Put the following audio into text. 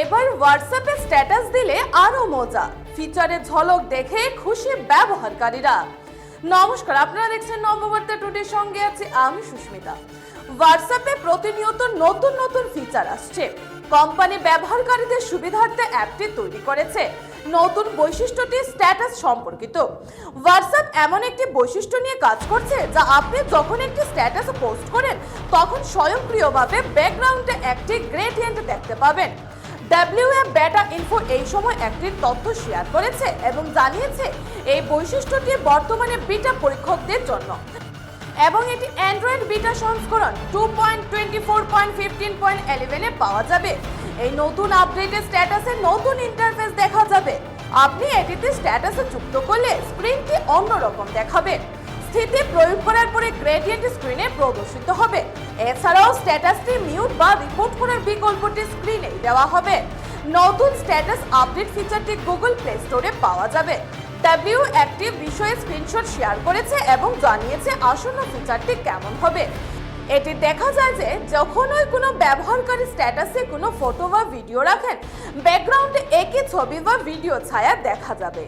এবার হোয়াটসঅ্যাপে স্ট্যাটাস দিলে আরও মজা। ফিচারে ঝলক দেখে খুশি ব্যবহারকারীরা। নমস্কার, আপনারা দেখছেন নববার্তা টুডের সঙ্গে আছি আমি সুস্মিতা। হোয়াটসঅ্যাপে প্রতিনিয়ত নতুন নতুন ফিচার আসছে। কোম্পানি ব্যবহারকারীদের সুবিধার্থে অ্যাপটি তৈরি করেছে। নতুন বৈশিষ্ট্যটি স্ট্যাটাস সম্পর্কিত। হোয়াটসঅ্যাপ এমন একটি বৈশিষ্ট্য নিয়ে কাজ করছে যা আপনি যখন একটি স্ট্যাটাস পোস্ট করেন, তখন স্বয়ংক্রিয়ভাবে ব্যাকগ্রাউন্ডে একটি গ্রেডিয়েন্ট দেখতে পাবেন। ডাব্লিউএফ বেটা ইনফো এই সময় একটি তথ্য শেয়ার করেছে এবং জানিয়েছে, এই বৈশিষ্ট্যটি বর্তমানে বিটা পরীক্ষকদের জন্য। এবং এটি অ্যান্ড্রয়েড বিটা সংস্করণ two point twenty four point fifteen point ইলেভেনে পাওয়া যাবে। এই নতুন আপডেটের স্ট্যাটাসে নতুন ইন্টারফেস দেখা যাবে। আপনি এটিতে স্ট্যাটাসে যুক্ত করলে স্ক্রিনটি অন্যরকম দেখাবে। স্থিতি প্রয়োগ করার পরে গ্রেডিয়েন্ট স্ক্রিনে প্রদর্শিত হবে। এছাড়াও স্ট্যাটাসটি মিউট বা রিপোর্ট করার বিকল্পটি স্ক্রিনে দেওয়া হবে। নতুন স্ট্যাটাস আপডেট ফিচারটি গুগল প্লে স্টোরে পাওয়া যাবে। ডাব্লিউ একটি বিষয়ে স্ক্রিনশট শেয়ার করেছে এবং জানিয়েছে আসন্ন ফিচারটি কেমন হবে। এটি দেখা যায় যে যখনই কোনো ব্যবহারকারী স্ট্যাটাসে কোনো ফটো বা ভিডিও রাখেন ব্যাকগ্রাউন্ডে একই ছবি বা ভিডিও ছায়া দেখা যাবে।